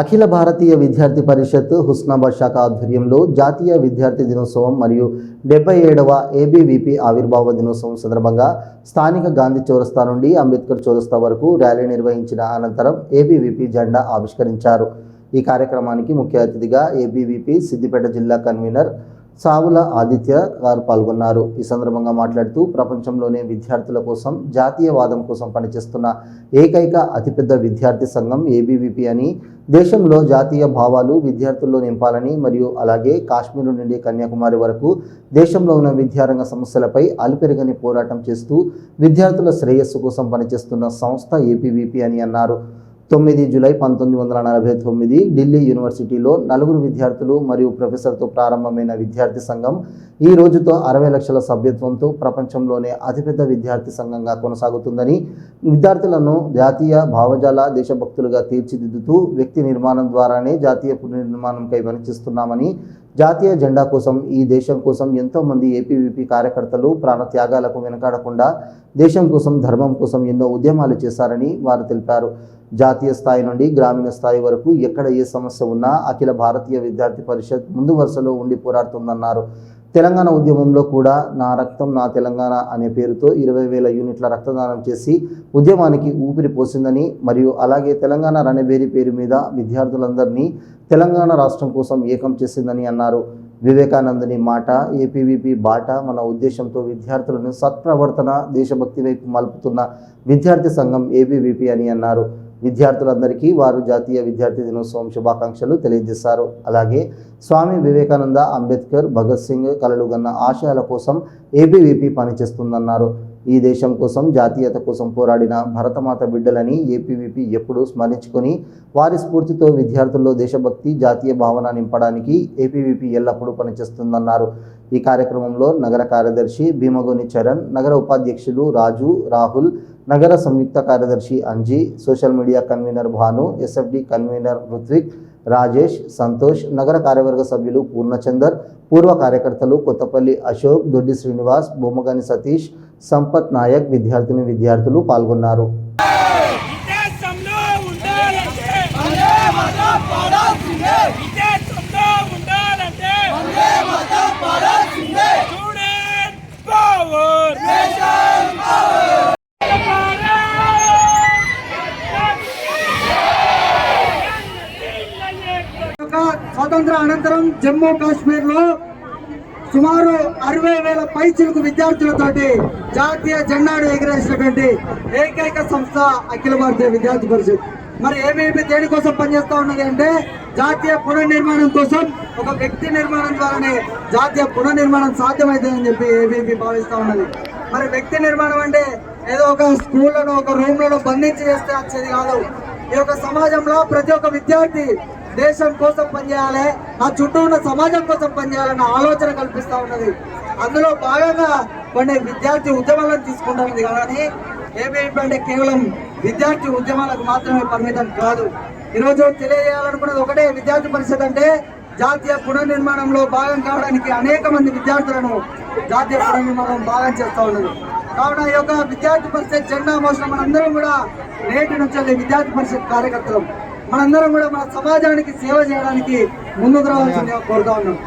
అఖిల భారతీయ విద్యార్థి పరిషత్ హుస్నాబాద్ శాఖ ఆధ్వర్యంలో జాతీయ విద్యార్థి దినోత్సవం మరియు డెబ్బై ఏడవ ఏబీవీపీ ఆవిర్భావ దినోత్సవం సందర్భంగా స్థానిక గాంధీ చౌరస్తా నుండి అంబేద్కర్ చౌరస్తా వరకు ర్యాలీ నిర్వహించిన అనంతరం ఏబీవీపీ జెండా ఆవిష్కరించారు. ఈ కార్యక్రమానికి ముఖ్య అతిథిగా ఏబీవీపీ సిద్దిపేట జిల్లా కన్వీనర్ సావుల ఆదిత్య గారు పాల్గొన్నారు. ఈ సందర్భంగా మాట్లాడుతూ ప్రపంచంలోనే విద్యార్థుల కోసం జాతీయవాదం కోసం పనిచేస్తున్న ఏకైక అతిపెద్ద విద్యార్థి సంఘం ఏబీవీపీ అని దేశంలో జాతీయ భావాలు విద్యార్థుల్లో నింపాలని మరియు అలాగే కాశ్మీర్ నుండి కన్యాకుమారి వరకు దేశంలో ఉన్న విద్యారంగ సమస్యలపై అలుపెరగని పోరాటం చేస్తూ విద్యార్థుల శ్రేయస్సు కోసం పనిచేస్తున్న సంస్థ ఏపీవీపీ అని అన్నారు. తొమ్మిది జూలై పంతొమ్మిది వందల నలభై తొమ్మిది ఢిల్లీ యూనివర్సిటీలో నలుగురు విద్యార్థులు మరియు ప్రొఫెసర్తో ప్రారంభమైన విద్యార్థి సంఘం ఈ రోజుతో అరవై లక్షల సభ్యత్వంతో ప్రపంచంలోనే అతిపెద్ద విద్యార్థి సంఘంగా కొనసాగుతుందని విద్యార్థులను జాతీయ భావజాల దేశభక్తులుగా తీర్చిదిద్దుతూ వ్యక్తి నిర్మాణం ద్వారానే జాతీయ పునర్నిర్మాణంకై పనిచేస్తున్నామని జాతీయ జెండా కోసం ఈ దేశం కోసం ఎంతోమంది ఏపీవీపీ కార్యకర్తలు ప్రాణత్యాగాలకు వెనకాడకుండా దేశం కోసం ధర్మం కోసం ఎన్నో ఉద్యమాలు చేశారని వారు తెలిపారు. జాతీయ స్థాయి నుండి గ్రామీణ స్థాయి వరకు ఎక్కడ ఏ సమస్య ఉన్నా అఖిల భారతీయ విద్యార్థి పరిషత్ ముందు వరుసలో ఉండి పోరాడుతుందన్నారు. తెలంగాణ ఉద్యమంలో కూడా నా రక్తం నా తెలంగాణ అనే పేరుతో ఇరవై వేల యూనిట్ల రక్తదానం చేసి ఉద్యమానికి ఊపిరి పోసిందని మరియు అలాగే తెలంగాణ రణబేరి పేరు మీద విద్యార్థులందరినీ తెలంగాణ రాష్ట్రం కోసం ఏకం చేసిందని అన్నారు. వివేకానందుని మాట ఏపీవీపీ బాట మన ఉద్దేశంతో విద్యార్థులను సత్ప్రవర్తన దేశభక్తి వైపు మలుపుతున్న విద్యార్థి సంఘం ఏపీవీపీ అని అన్నారు. విద్యార్థులందరికీ వారు జాతీయ విద్యార్థి దినోత్సవం శుభాకాంక్షలు తెలియజేశారు. అలాగే స్వామి వివేకానంద అంబేద్కర్ భగత్ సింగ్ కలలుగన్న ఆశయాల కోసం ఏబీవీపీ పనిచేస్తుందన్నారు. ఈ దేశం కోసం జాతీయత కోసం పోరాడిన భరతమాత బిడ్డలని ఏపీవీపీ ఎప్పుడూ స్మరించుకొని వారి స్ఫూర్తితో విద్యార్థుల్లో దేశభక్తి జాతీయ భావన నింపడానికి ఏపీవీపీ ఎల్లప్పుడూ పనిచేస్తుందన్నారు. ఈ కార్యక్రమంలో నగర కార్యదర్శి భీమగోని చరణ్ నగర ఉపాధ్యక్షులు రాజు రాహుల్ నగర సంయుక్త కార్యదర్శి Anji social media convener Bhanu SFD convener Ruthvik Rajesh Santosh నగర కార్యవర్గ సభ్యులు పూర్ణచందర్ పూర్వ కార్యకర్తలు కొత్తపల్లి అశోక్ దొడ్డి శ్రీనివాస్ బొమ్మగాని సతీష్ సంపత్ నాయక్ విద్యార్థిని విద్యార్థులు పాల్గొన్నారు. స్వతంత్ర అనంతరం జమ్మూ కాశ్మీర్లో సుమారు అరవై వేల పైచులకు విద్యార్థులతోటి జాతీయ జెండాను ఎగిరేసినటువంటి ఏకైక సంస్థ అఖిల భారతీయ విద్యార్థి పరిషత్. మరి ఏమేమి దేనికోసం పనిచేస్తూ ఉన్నది అంటే జాతీయ పునర్నిర్మాణం కోసం ఒక వ్యక్తి నిర్మాణం ద్వారానే జాతీయ పునర్నిర్మాణం సాధ్యమవుతుందని చెప్పి ఏబీపీ భావిస్తూ ఉన్నది. మరి వ్యక్తి నిర్మాణం అంటే ఏదో ఒక స్కూళ్ళను ఒక రూమ్లను బంధించి చేస్తే వచ్చేది కాదు. ఈ యొక్క సమాజంలో ప్రతి ఒక్క విద్యార్థి దేశం కోసం పనిచేయాలి నా చుట్టూ ఉన్న సమాజం కోసం పనిచేయాలన్న ఆలోచన కల్పిస్తూ ఉన్నది. అందులో భాగంగా కొన్ని విద్యార్థి ఉద్యమాలను తీసుకుంటున్నది కానీ ఏమేమి అంటే కేవలం విద్యార్థి ఉద్యమాలకు మాత్రమే పరిమితం కాదు. ఈరోజు తెలియజేయాలనుకున్నది ఒకటే విద్యార్థి పరిషత్ అంటే జాతీయ పునర్నిర్మాణంలో భాగం కావడానికి అనేక మంది విద్యార్థులను జాతీయ పునర్నిర్మాణం భాగం చేస్తూ ఉన్నది. కావున ఈ యొక్క విద్యార్థి పరిషత్ జెండా మోసం మనందరం కూడా నేటి నుంచి విద్యార్థి పరిషత్ కార్యకర్తలు. మనందరం కూడా మన సమాజానికి సేవ చేయడానికి ముందుకు రావాల్సిందిగా కోరుతా ఉన్నాం.